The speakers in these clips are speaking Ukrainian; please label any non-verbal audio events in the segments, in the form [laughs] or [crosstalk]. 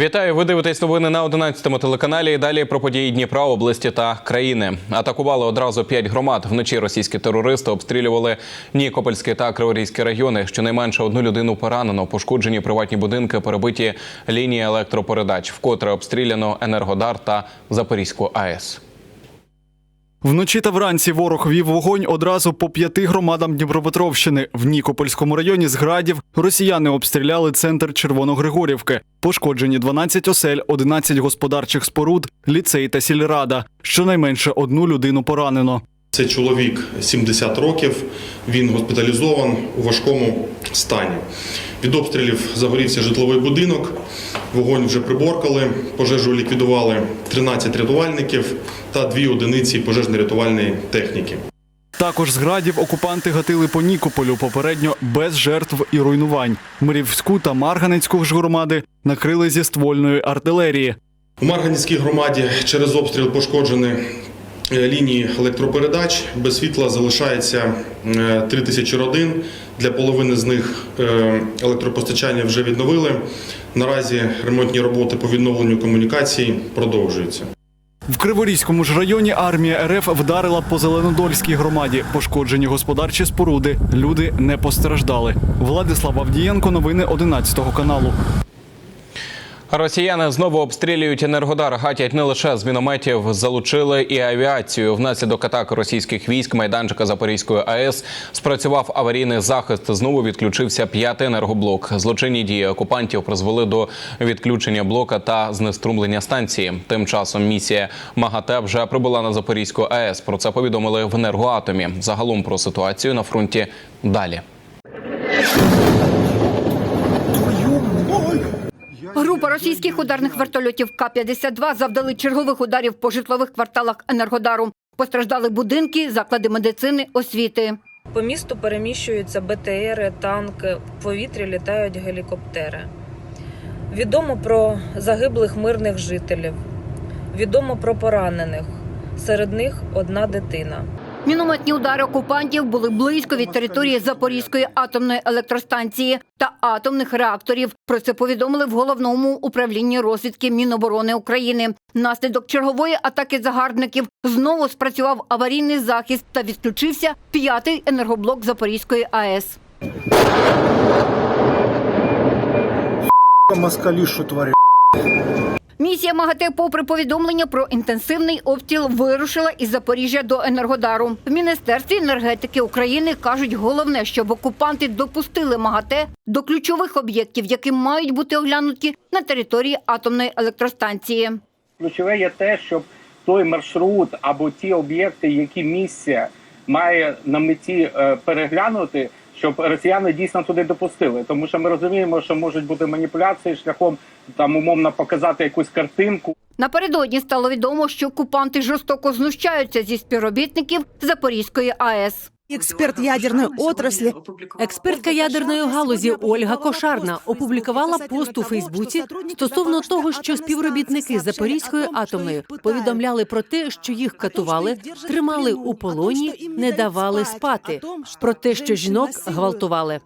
Вітаю! Ви дивитесь новини на 11-му телеканалі. І Далі про події Дніпра, області та країни. Атакували одразу п'ять громад. Вночі російські терористи обстрілювали Нікопольський та Криворізький райони. Щонайменше одну людину поранено. Пошкоджені приватні будинки, перебиті лінії електропередач. Вкотре обстріляно Енергодар та Запорізьку АЕС. Вночі та вранці ворог вів вогонь одразу по п'яти громадам Дніпропетровщини. В Нікопольському районі з градів росіяни обстріляли центр Червоногригорівки. Пошкоджені 12 осель, 11 господарчих споруд, ліцей та сільрада. Щонайменше одну людину поранено. Це чоловік 70 років. Він госпіталізован у важкому стані. Від обстрілів загорівся житловий будинок. Вогонь вже приборкали. Пожежу ліквідували 13 рятувальників та дві одиниці пожежно-рятувальної техніки. Також з градів окупанти гатили по Нікополю попередньо без жертв і руйнувань. Мирівську та Марганецьку ж громади накрили зі ствольної артилерії. У Марганецькій громаді через обстріл пошкоджені е, лінії електропередач. Без світла залишається е, 3 тисячі родин. Для половини з них е, електропостачання вже відновили. Наразі ремонтні роботи по відновленню комунікацій продовжуються. В Криворізькому ж районі армія РФ вдарила по Зеленодольській громаді. Пошкоджені господарчі споруди. Люди не постраждали. Владислав Авдієнко, новини 11 каналу. Росіяни знову обстрілюють енергодар. Гатять не лише з мінометів, залучили і авіацію. Внаслідок атаки російських військ майданчика Запорізької АЕС спрацював аварійний захист. Знову відключився п'ятий енергоблок. Злочинні дії окупантів призвели до відключення блока та знеструмлення станції. Тим часом місія МАГАТЕ вже прибула на Запорізьку АЕС. Про це повідомили в енергоатомі. Загалом про ситуацію на фронті далі. Група російських ударних вертольотів К-52 завдали чергових ударів по житлових кварталах Енергодару. Постраждали будинки, заклади медицини, освіти. По місту переміщуються БТРи, танки, в повітрі літають гелікоптери. Відомо про загиблих мирних жителів, відомо про поранених. Серед них одна дитина. Мінометні удари окупантів були близько від території Запорізької атомної електростанції та атомних реакторів. Про це повідомили в головному управлінні розвідки Міноборони України. Внаслідок чергової атаки загарбників знову спрацював аварійний захист та відключився п'ятий енергоблок Запорізької АЕС. москалі, що творять. Місія МАГАТЕ, попри повідомлення про інтенсивний обстріл, вирушила із Запоріжжя до Енергодару. В Міністерстві енергетики України кажуть, головне, щоб окупанти допустили МАГАТЕ до ключових об'єктів, які мають бути оглянуті на території атомної електростанції. Ключове є те, щоб той маршрут або ті об'єкти, які місце має на меті е, переглянути, щоб росіяни дійсно туди допустили. Тому що ми розуміємо, що можуть бути маніпуляції шляхом там умовно показати якусь картинку. Напередодні стало відомо, що окупанти жорстоко знущаються зі співробітників Запорізької АЕС. Експерт ядерної отраслі, експертка ядерної галузі Ольга Кошарна опублікувала пост у Фейсбуці стосовно того, що співробітники Запорізької атомної повідомляли про те, що їх катували, тримали у полоні, не давали спати, про те, що жінок гвалтували.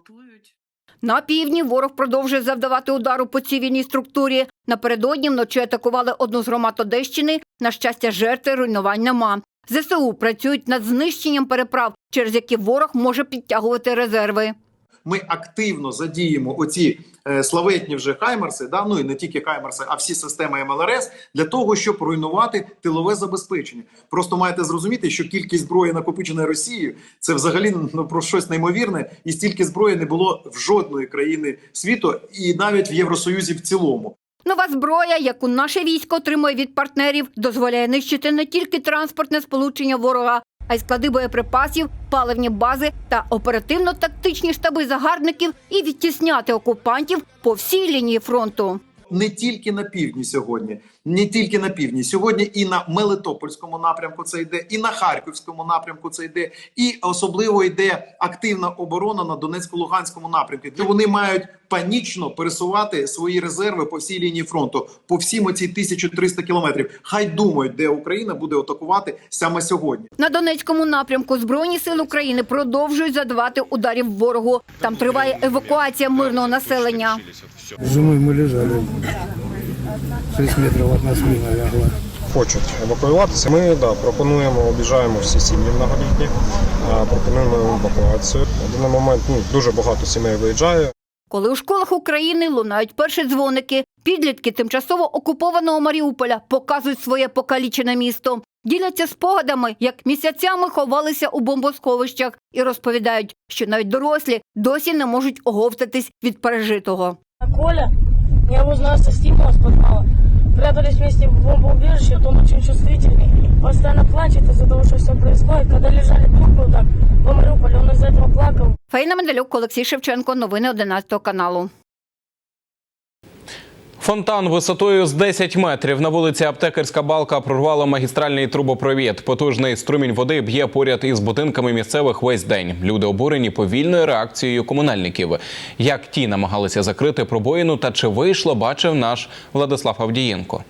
На півдні ворог продовжує завдавати удару по цивільній структурі. Напередодні вночі атакували одну з громад Одещини. На щастя, жертви руйнувань нема. ЗСУ працюють над знищенням переправ, через які ворог може підтягувати резерви. ми активно задіємо оці е, славетні вже хаймерси, да ну і не тільки хаймерси, а всі системи МЛРС для того, щоб руйнувати тилове забезпечення. Просто маєте зрозуміти, що кількість зброї накопиченої Росією це взагалі ну про щось неймовірне, і стільки зброї не було в жодної країни світу, і навіть в Євросоюзі в цілому. Нова зброя, яку наше військо отримує від партнерів, дозволяє нищити не тільки транспортне сполучення ворога, а й склади боєприпасів, паливні бази та оперативно-тактичні штаби загарбників і відтісняти окупантів по всій лінії фронту. не тільки на півдні сьогодні, не тільки на півдні. Сьогодні і на Мелитопольському напрямку це йде, і на Харківському напрямку це йде, і особливо йде активна оборона на Донецько-Луганському напрямку. Де вони мають панічно пересувати свої резерви по всій лінії фронту, по всім оці 1300 кілометрів. Хай думають, де Україна буде атакувати саме сьогодні. На Донецькому напрямку Збройні сили України продовжують задавати ударів ворогу. Там триває евакуація мирного населення. Зимою ми лежали. 6 метрів одна зміна лягла. хочуть евакуюватися. Ми да, пропонуємо, обіжаємо всі сім'ї многолітні, пропонуємо евакуацію. На даний момент ну, дуже багато сімей виїжджає. Коли у школах України лунають перші дзвоники, підлітки тимчасово окупованого Маріуполя показують своє покалічене місто, діляться спогадами, як місяцями ховалися у бомбосховищах, і розповідають, що навіть дорослі досі не можуть оговтатись від пережитого. Коля, я его знаю со Стимова с подвала. Прятались вместе в бомбоубежище, то он очень чувствительный. Постоянно плачет из-за того, что все происходит. Когда лежали трупы вот так в Мариуполе, он из-за этого плакал. Фейна Медалюк, Олексій Шевченко, новини 11 каналу. Фонтан висотою з 10 метрів на вулиці Аптекарська балка прорвало магістральний трубопровід. Потужний струмінь води б'є поряд із будинками місцевих весь день. Люди обурені повільною реакцією комунальників. Як ті намагалися закрити пробоїну та чи вийшло, бачив наш Владислав Авдієнко.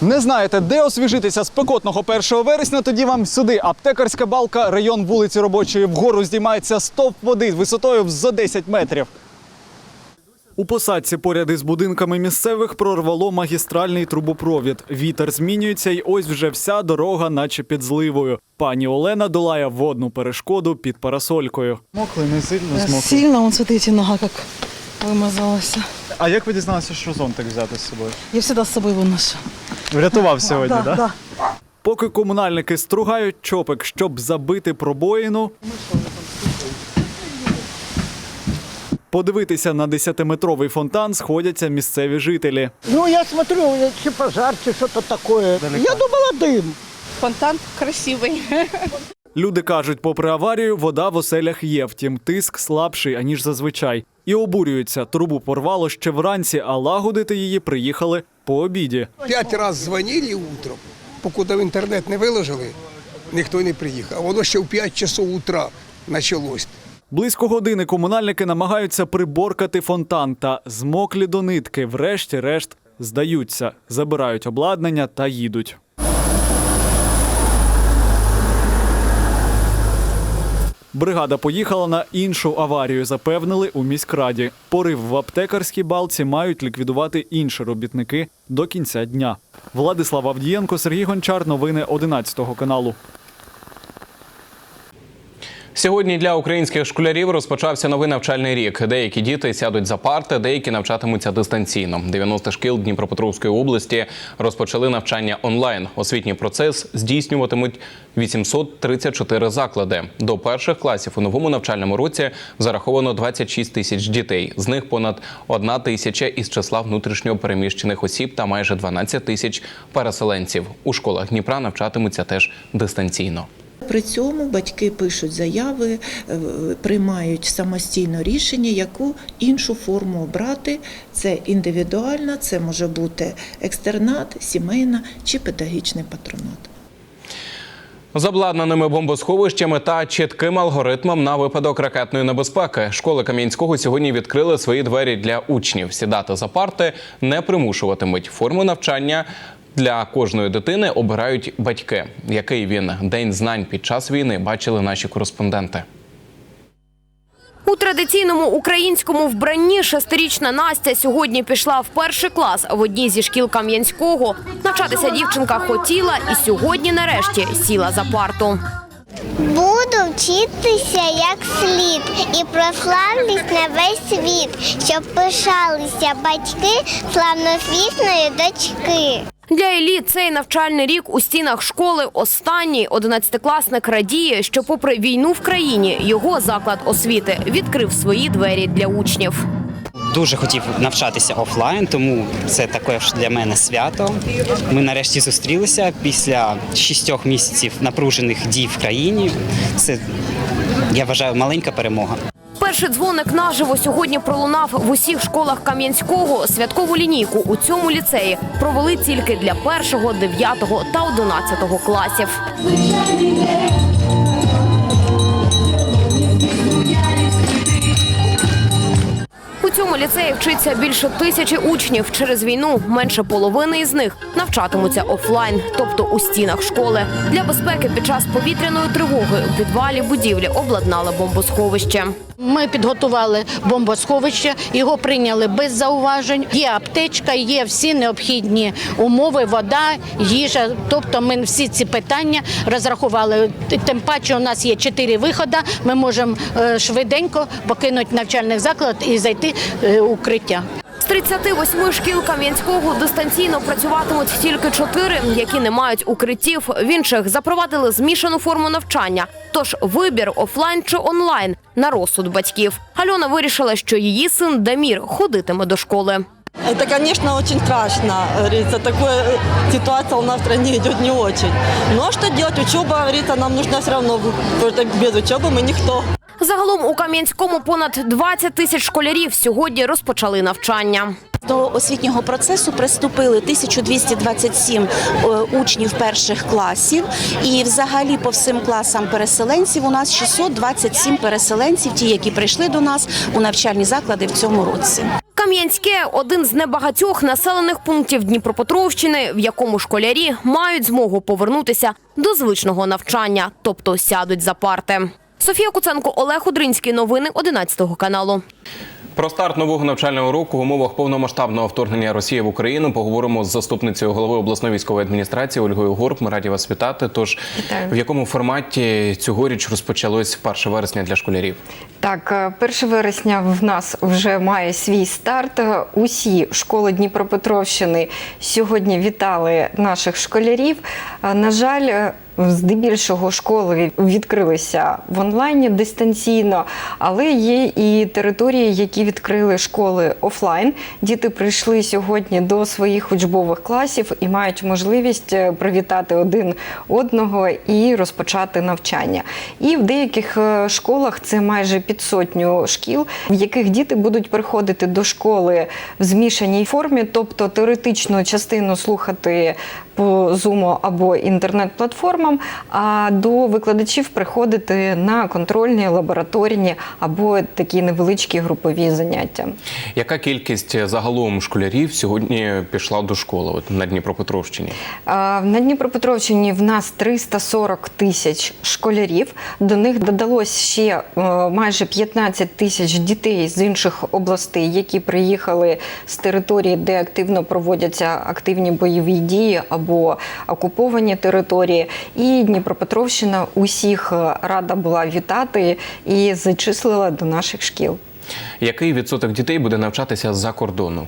Не знаєте, де освіжитися спекотного 1 вересня? Тоді вам сюди. Аптекарська балка, район вулиці Робочої. Вгору здіймається стовп води висотою зо 10 метрів. У посадці поряд із будинками місцевих прорвало магістральний трубопровід. Вітер змінюється, і ось вже вся дорога, наче під зливою. Пані Олена долає водну перешкоду під парасолькою. Мокли, не сильно змокли. Сильно, он, смотрите, нога как вымазалась. А як ви дізналися, що зонтик взяти з собою? Я всегда с собой выношу. Врятував [laughs] сьогодні, да, да. Поки комунальники стругають чопик, щоб забити пробоїну. Подивитися на 10-метровий фонтан сходяться місцеві жителі. Ну, я смотрю, чи пожар, чи що-то таке. Я думала дим. Фонтан красивый. Люди кажуть, попри аварію, вода в оселях є, втім тиск слабший, аніж зазвичай. І обурюються, трубу порвало ще вранці, а лагодити її приїхали по обіді. П'ять разів дзвонили утром, покуди в інтернет не виложили, ніхто не приїхав. Воно ще в 5 часов утра почалось. Близько години комунальники намагаються приборкати фонтан та змоклі до нитки, врешті-решт здаються, забирають обладнання та їдуть. Бригада поїхала на іншу аварію, запевнили у міськраді. Порив в аптекарській балці мають ліквідувати інші робітники до кінця дня. Владислав Авдієнко, Сергій Гончар. Новини 11 каналу. Сьогодні для українських школярів розпочався новий навчальний рік. Деякі діти сядуть за парти, деякі навчатимуться дистанційно. 90 шкіл Дніпропетровської області розпочали навчання онлайн. Освітній процес здійснюватимуть 834 заклади. До перших класів у новому навчальному році зараховано 26 тисяч дітей. З них понад 1 тисяча із числа внутрішньо переміщених осіб та майже 12 тисяч переселенців. У школах Дніпра навчатимуться теж дистанційно. При цьому батьки пишуть заяви, е, приймають самостійно рішення, яку іншу форму обрати. Це індивідуальна, це може бути екстернат, сімейна чи педагогічний патронат. З обладнаними бомбосховищами та чітким алгоритмом на випадок ракетної небезпеки школи Кам'янського сьогодні відкрили свої двері для учнів. Сідати за парти не примушуватимуть. Форму навчання для кожної дитини обирають батьки. Який він день знань під час війни бачили наші кореспонденти. У традиційному українському вбранні шестирічна Настя сьогодні пішла в перший клас в одній зі шкіл Кам'янського. Навчатися дівчинка хотіла і сьогодні нарешті сіла за парту. Буду вчитися як слід і прославлюсь на весь світ, щоб пишалися батьки славнозвісної дочки. Для Іллі цей навчальний рік у стінах школи останній одинадцятикласник радіє, що попри війну в країні його заклад освіти відкрив свої двері для учнів. Дуже хотів навчатися офлайн, тому це також для мене свято. Ми нарешті зустрілися після шістьох місяців напружених дій в країні. Це я вважаю маленька перемога. Перший дзвоник наживо сьогодні пролунав в усіх школах Кам'янського. Святкову лінійку у цьому ліцеї провели тільки для першого, дев'ятого та одинадцятого класів. У цьому ліцеї вчиться більше тисячі учнів. Через війну менше половини із них навчатимуться офлайн, тобто у стінах школи. Для безпеки під час повітряної тривоги у підвалі будівлі обладнали бомбосховище. Ми підготували бомбосховище, його прийняли без зауважень. Є аптечка, є всі необхідні умови, вода, їжа. Тобто ми всі ці питання розрахували. Тим паче у нас є чотири виходи. Ми можемо е, швиденько покинути навчальний заклад і зайти в укриття. З 38 шкіл Кам'янського дистанційно працюватимуть тільки чотири, які не мають укриттів. В інших запровадили змішану форму навчання. Тож вибір офлайн чи онлайн на розсуд батьків. Альона вирішила, що її син Дамір ходитиме до школи. Это, конечно, очень страшно, говорится, такая э, ситуация у нас в стране идет не очень. Но что делать, учеба, говорится, нам нужна все равно, потому что без учебы мы никто. Загалом у Кам'янському понад 20 тисяч школярів сьогодні розпочали навчання. До освітнього процесу приступили 1227 е, учнів перших класів, і взагалі по всім класам переселенців у нас 627 переселенців, ті, які прийшли до нас у навчальні заклади в цьому році. Кам'янське один з небагатьох населених пунктів Дніпропетровщини, в якому школярі мають змогу повернутися до звичного навчання, тобто сядуть за парти. Софія Куценко, Олег Удринський. Новини 11 каналу. Про старт нового навчального року в умовах повномасштабного вторгнення Росії в Україну поговоримо з заступницею голови обласної військової адміністрації Ольгою Горб. Ми раді вас вітати. Тож в якому форматі цьогоріч розпочалось 1 вересня для школярів? Так, е, 1 вересня в нас вже має свій старт. Е, Усі школи Дніпропетровщини сьогодні вітали наших школярів. Е, На жаль, е, здебільшого школи відкрилися в онлайні дистанційно, але є і території, які відкрили школи офлайн. Діти прийшли сьогодні до своїх учбових класів і мають можливість е, привітати один одного і розпочати навчання. І в деяких е, школах це майже під сотню шкіл, в яких діти будуть приходити до школи в змішаній формі, тобто теоретичну частину слухати по Zoom або інтернет-платформам, а до викладачів приходити на контрольні, лабораторні або такі невеличкі групові заняття. Яка кількість загалом школярів сьогодні пішла до школи от, на Дніпропетровщині? А, На Дніпропетровщині в нас 340 тисяч школярів. До них додалось ще е, майже 15 тисяч дітей з інших областей, які приїхали з території, де активно проводяться активні бойові дії або окуповані території. І Дніпропетровщина усіх е, рада була вітати і зачислила до наших шкіл. Який відсоток дітей буде навчатися за кордону?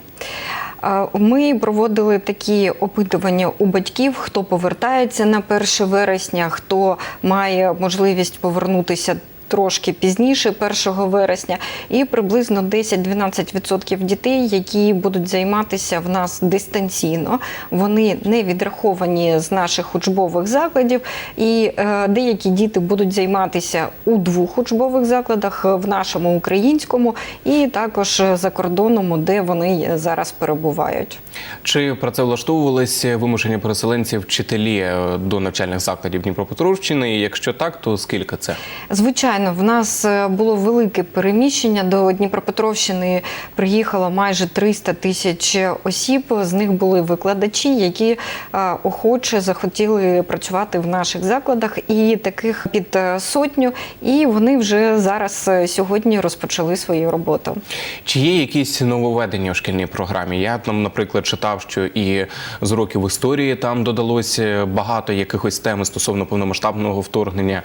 Ми проводили такі опитування у батьків, хто повертається на 1 вересня, хто має можливість повернутися. Трошки пізніше, 1 вересня, і приблизно 10-12% дітей, які будуть займатися в нас дистанційно. Вони не відраховані з наших учбових закладів, і е, деякі діти будуть займатися у двох учбових закладах в нашому українському і також за кордоном, де вони зараз перебувають. Чи працевлаштовувались вимушені переселенці вчителі е, до навчальних закладів Дніпропетровщини? І якщо так, то скільки це? Звичайно, в нас е, було велике переміщення. До Дніпропетровщини приїхало майже 300 тисяч осіб. З них були викладачі, які е, охоче захотіли працювати в наших закладах, і таких під е, сотню. І вони вже зараз сьогодні розпочали свою роботу. Чи є якісь нововведення у шкільній програмі? Я там, наприклад, читав, що і з уроків історії там додалося багато якихось тем стосовно повномасштабного вторгнення.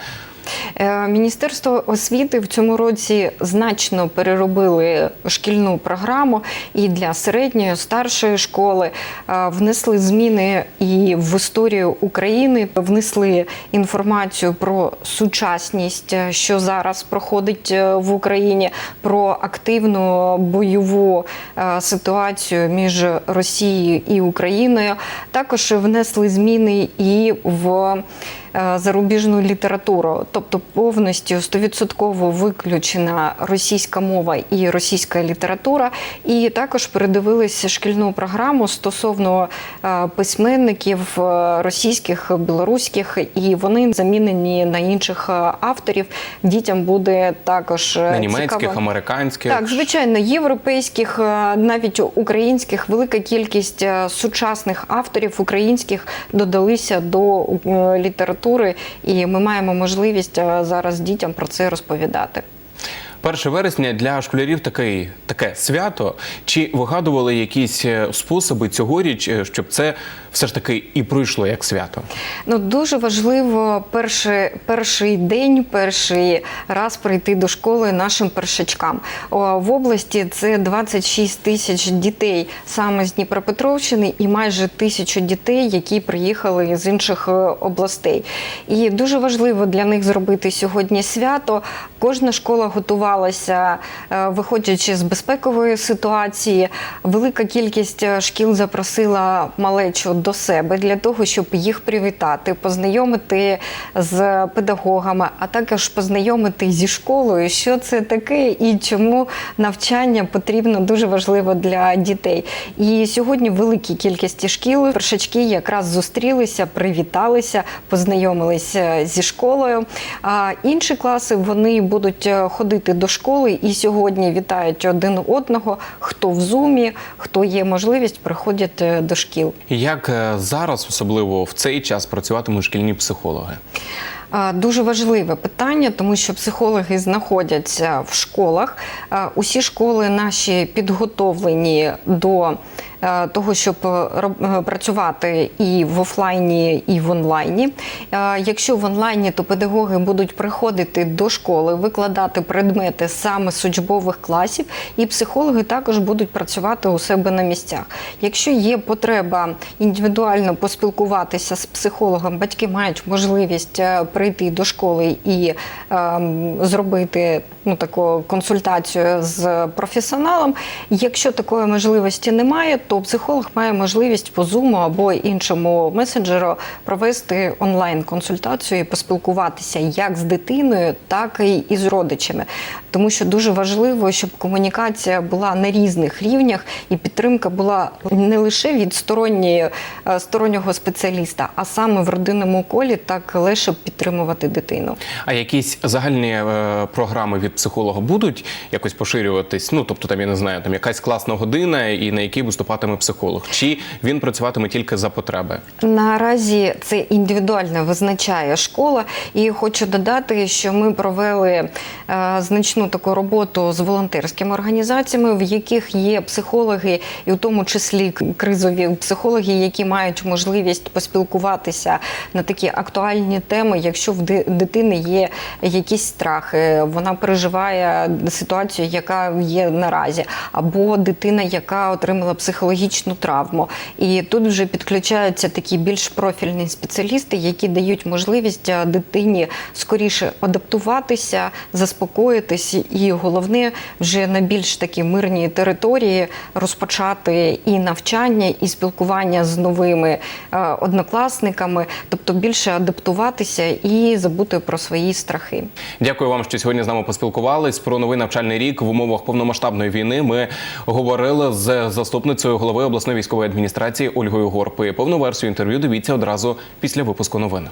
Е, Міністерство освіти в цьому році значно переробили шкільну програму і для середньої, старшої школи Е, внесли зміни і в історію України, внесли інформацію про сучасність, е, що зараз проходить в Україні, про активну бойову ситуацію між Росією і Україною. Також внесли зміни і в зарубіжну літературу, тобто повністю 100% виключена російська мова і російська література. І також передивилися шкільну програму стосовно е, письменників е, російських, білоруських, і вони замінені на інших е, авторів. Дітям буде також е, На німецьких, цікаво. американських. Так, звичайно, європейських, е, навіть українських, велика кількість е, сучасних авторів українських додалися до е, літератури, і ми маємо можливість е, зараз дітям про це розповідати. 1 вересня для школярів такий, таке свято. Чи вигадували якісь е, способи цьогоріч, е, щоб це все ж таки і пройшло як свято? Ну дуже важливо перший, перший день, перший раз прийти до школи нашим першачкам. В області це 26 тисяч дітей саме з Дніпропетровщини і майже тисячу дітей, які приїхали з інших е, областей. І дуже важливо для них зробити сьогодні свято. Кожна школа готувалася, е, виходячи з безпекової ситуації. Велика кількість е, шкіл запросила малечу до себе для того, щоб їх привітати, познайомити з педагогами, а також познайомити зі школою, що це таке і чому навчання потрібно дуже важливо для дітей. І сьогодні в великій кількості шкіл першачки якраз зустрілися, привіталися, познайомилися зі школою. А інші класи вони будуть е, ходити до школи і сьогодні вітають один одного, хто в зумі, хто є можливість, приходять е, до шкіл. Як е, зараз, особливо в цей час, працюватимуть шкільні психологи? Дуже важливе питання, тому що психологи знаходяться в школах. Усі школи наші підготовлені до е, того, щоб е, е, працювати і в офлайні, і в онлайні. Е, Якщо в онлайні, то педагоги будуть приходити до школи, викладати предмети саме з учбових класів, і психологи також будуть працювати у себе на місцях. Якщо є потреба індивідуально поспілкуватися з психологом, батьки мають можливість е, прийти до школи і ем, зробити ну, таку консультацію з професіоналом. Якщо такої можливості немає, то психолог має можливість по Zoom або іншому месенджеру провести онлайн-консультацію і поспілкуватися як з дитиною, так і з родичами. Тому що дуже важливо, щоб комунікація була на різних рівнях і підтримка була не лише від сторонньої, е, стороннього спеціаліста, а саме в родинному колі так легше підтримувати дитину. А якісь загальні е, програми від психолога будуть якось поширюватись? Ну тобто, там я не знаю, там якась класна година, і на якій виступатиме психолог, чи він працюватиме тільки за потреби? Наразі це індивідуально визначає школа, і хочу додати, що ми провели е, значну таку роботу з волонтерськими організаціями, в яких є психологи, і в тому числі кризові психологи, які мають можливість поспілкуватися на такі актуальні теми, якщо в дитини є якісь страхи, вона переживає ситуацію, яка є наразі, або дитина, яка отримала психологічну травму. І тут вже підключаються такі більш профільні спеціалісти, які дають можливість е, дитині скоріше адаптуватися, заспокоїтись, і головне вже на більш такі мирній території розпочати і навчання, і спілкування з новими е, однокласниками, тобто більше адаптуватися і забути про свої страхи. Дякую вам, що сьогодні з нами поспілкувались про новий навчальний рік в умовах повномасштабної війни. Ми говорили з заступницею голови обласної військової адміністрації Ольгою Горпи. Повну версію інтерв'ю дивіться одразу після випуску новин.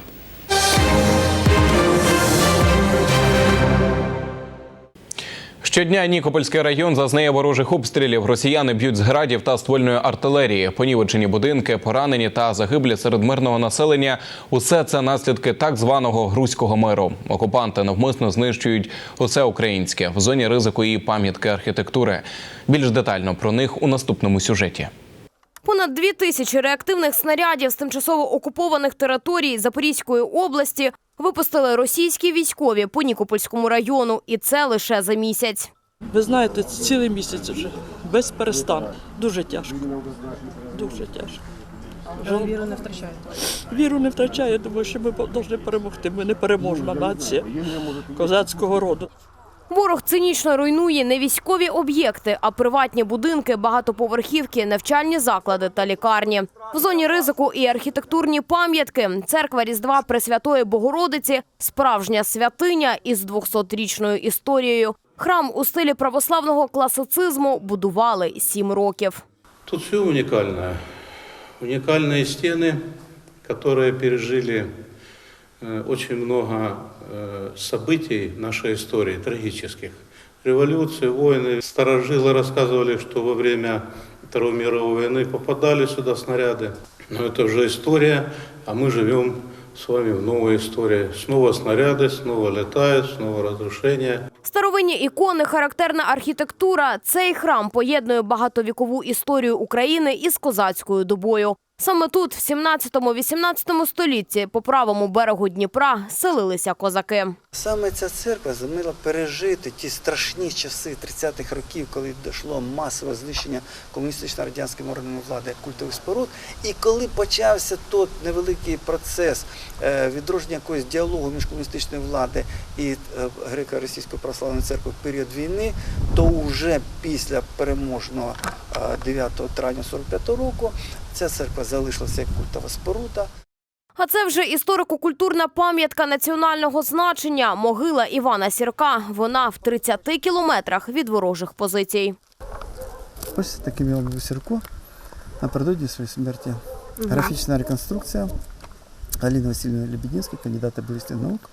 Щодня Нікопольський район зазнає ворожих обстрілів. Росіяни б'ють з градів та ствольної артилерії. Понівечені будинки, поранені та загиблі серед мирного населення. Усе це наслідки так званого грузького миру. Окупанти навмисно знищують усе українське в зоні ризику і пам'ятки архітектури. Більш детально про них у наступному сюжеті. Понад дві тисячі реактивних снарядів з тимчасово окупованих територій Запорізької області випустили російські військові по Нікопольському району, і це лише за місяць. Ви знаєте, це цілий місяць вже без перестану. Дуже тяжко. Дуже тяжко. Ви віру не втрачаєте? Віру не втрачає, тому що ми повинні перемогти. Ми не переможна нація козацького роду. Ворог цинічно руйнує не військові об'єкти, а приватні будинки, багатоповерхівки, навчальні заклади та лікарні. В зоні ризику і архітектурні пам'ятки. Церква Різдва Пресвятої Богородиці – справжня святиня із 200-річною історією. Храм у стилі православного класицизму будували сім років. Тут все уникальное. Уникальные стены, которые пережили э, очень много э, событий нашей истории, трагических. Революции, войны. Старожилы рассказывали, что во время Второй мировой войны попадали сюда снаряды. Но это уже история, а мы живем с вами в новой истории. Снова снаряды, снова летают, снова разрушения. Старовинні ікони, характерна архітектура. Цей храм поєднує багатовікову історію України із козацькою добою. Саме тут, в 17-18 столітті, по правому берегу Дніпра, селилися козаки. Саме ця церква зуміла пережити ті страшні часи 30-х років, коли дійшло масове знищення комуністично-радянськими органами влади культових споруд. І коли почався той невеликий процес е, відродження якогось діалогу між комуністичною владою і е, греко-російською православною церквою в період війни, то вже після переможного е, 9 травня 45 року ця церква залишилася як культова споруда. А це вже історико-культурна пам'ятка національного значення – могила Івана Сірка. Вона в 30 кілометрах від ворожих позицій. Ось таким я був Сірко напередодні своєї смерті. Графічна реконструкція Аліни Васильівни Лебединської, кандидата біологічних наук.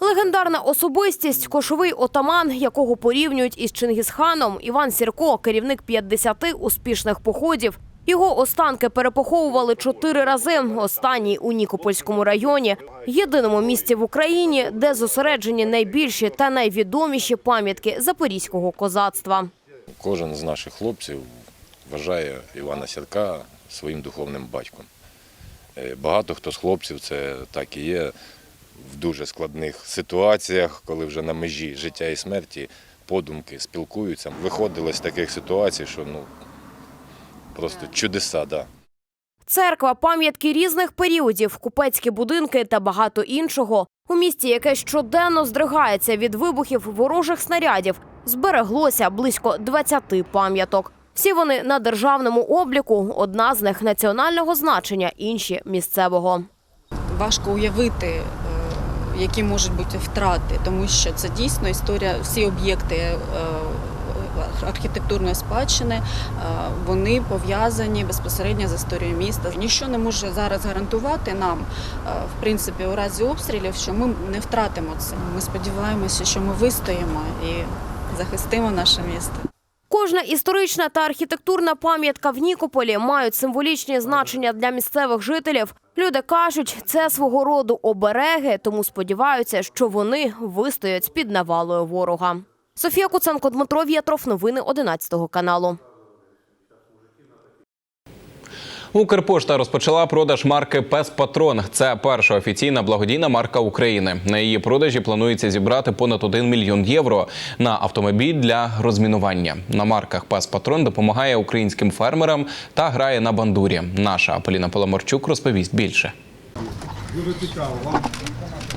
Легендарна особистість, кошовий отаман, якого порівнюють із Чингісханом, Іван Сірко, керівник 50 успішних походів. Його останки перепоховували чотири рази. Останній у Нікопольському районі, єдиному місці в Україні, де зосереджені найбільші та найвідоміші пам'ятки запорізького козацтва. Кожен з наших хлопців вважає Івана Сірка своїм духовним батьком. Е, Багато хто з хлопців це так і є в дуже складних ситуаціях, коли вже на межі життя і смерті подумки спілкуються. Виходили з таких ситуацій, що ну просто чудеса, да. Церква, пам'ятки різних періодів, купецькі будинки та багато іншого. У місті, яке щоденно здригається від вибухів ворожих снарядів, збереглося близько 20 пам'яток. Всі вони на державному обліку. Одна з них національного значення, інші місцевого. важко уявити, е, які можуть бути втрати, тому що це дійсно історія, всі об'єкти е, архітектурної спадщини, е, вони пов'язані безпосередньо з історією міста. Ніщо не може зараз гарантувати нам, е, в принципі, у разі обстрілів, що ми не втратимо це. Ми сподіваємося, що ми вистоїмо і захистимо наше місто. Кожна історична та архітектурна пам'ятка в Нікополі мають символічні значення для місцевих жителів. Люди кажуть, це свого роду обереги, тому сподіваються, що вони вистоять з-під навалою ворога. Софія Куценко, Дмитро В'ятров. Новини 11 каналу. Укрпошта розпочала продаж марки Пес Патрон. Це перша офіційна благодійна марка України. На її продажі планується зібрати понад 1 мільйон євро на автомобіль для розмінування. На марках Пес Патрон допомагає українським фермерам та грає на бандурі. Наша Поліна Поломарчук розповість більше. Дуже цікаво, вам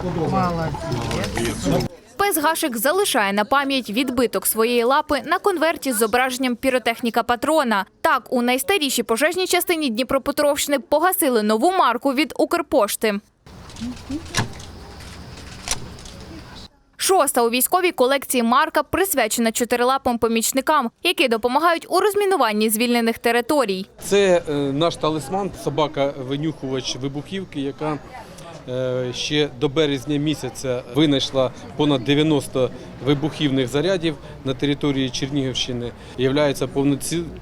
подобається. Пес Гашик залишає на пам'ять відбиток своєї лапи на конверті з зображенням піротехніка патрона. Так, у найстарішій пожежній частині Дніпропетровщини погасили нову марку від Укрпошти. Шоста у військовій колекції марка присвячена чотирилапим помічникам, які допомагають у розмінуванні звільнених територій. Це е, наш талісман, собака-винюхувач вибухівки, яка ще до березня місяця винайшла понад 90 вибухівних зарядів на території Чернігівщини. Є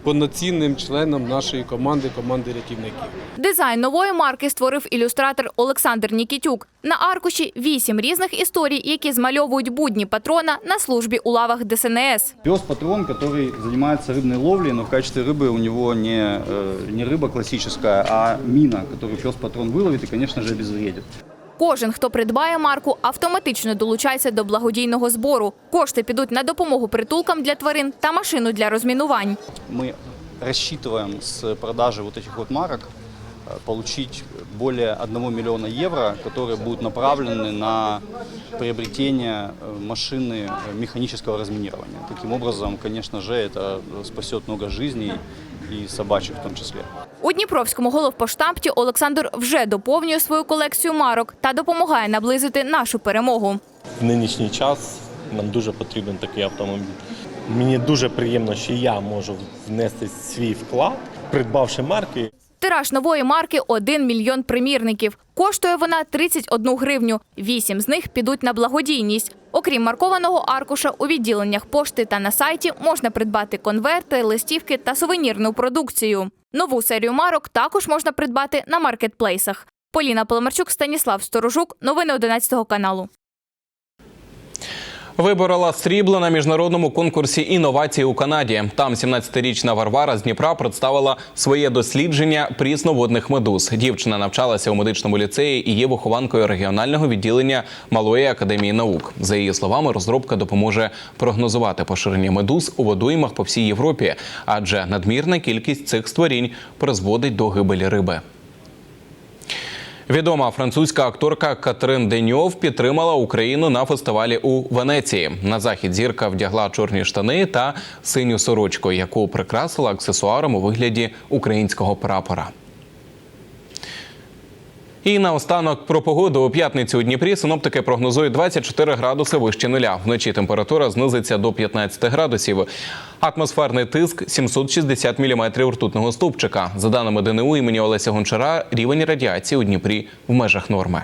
повноцінним членом нашої команди, команди рятівників. Дизайн нової марки створив ілюстратор Олександр Нікітюк. На аркуші вісім різних історій, які змальовують будні патрона на службі у лавах ДСНС. Пес-патрон, который занимается рыбной ловлей, но в качестве рыбы у него не, э, не рыба классическая, а мина, которую пес-патрон выловит и, конечно же, обезвредит. Кожен, хто придбає марку, автоматично долучається до благодійного збору. Кошти підуть на допомогу притулкам для тварин та машину для розмінувань. Мы рассчитываем с продажи вот этих вот марок э, получить более 1 миллиона евро, которые будут направлены на приобретение э, машины э, механического разминирования. Таким образом, конечно же, это спасет много жизней и собачих в тому числі. У Дніпровському головпоштамті Олександр вже доповнює свою колекцію марок та допомагає наблизити нашу перемогу. в нинішній час нам дуже потрібен такий автомобіль. Мені дуже приємно, що я можу внести свій вклад, придбавши марки. Тираж нової марки 1 мільйон примірників. Коштує вона 31 гривню. Вісім з них підуть на благодійність. Окрім маркованого аркуша, у відділеннях пошти та на сайті можна придбати конверти, листівки та сувенірну продукцію. Нову серію марок також можна придбати на маркетплейсах. Поліна Поломарчук, Станіслав Сторожук. Новини 11 каналу. Виборола срібло на міжнародному конкурсі інновацій у Канаді. Там 17-річна Варвара з Дніпра представила своє дослідження прісноводних медуз. Дівчина навчалася у медичному ліцеї і є вихованкою регіонального відділення Малої академії наук. За її словами, розробка допоможе прогнозувати поширення медуз у водоймах по всій Європі, адже надмірна кількість цих створінь призводить до гибелі риби. Відома французька акторка Катрин Деньов підтримала Україну на фестивалі у Венеції. На захід зірка вдягла чорні штани та синю сорочку, яку прикрасила аксесуаром у вигляді українського прапора. І наостанок про погоду у п'ятницю у Дніпрі синоптики прогнозують 24 градуси вище нуля. Вночі температура знизиться до 15 градусів. Атмосферний тиск 760 міліметрів ртутного стовпчика. За даними ДНУ імені Олеся Гончара, рівень радіації у Дніпрі в межах норми.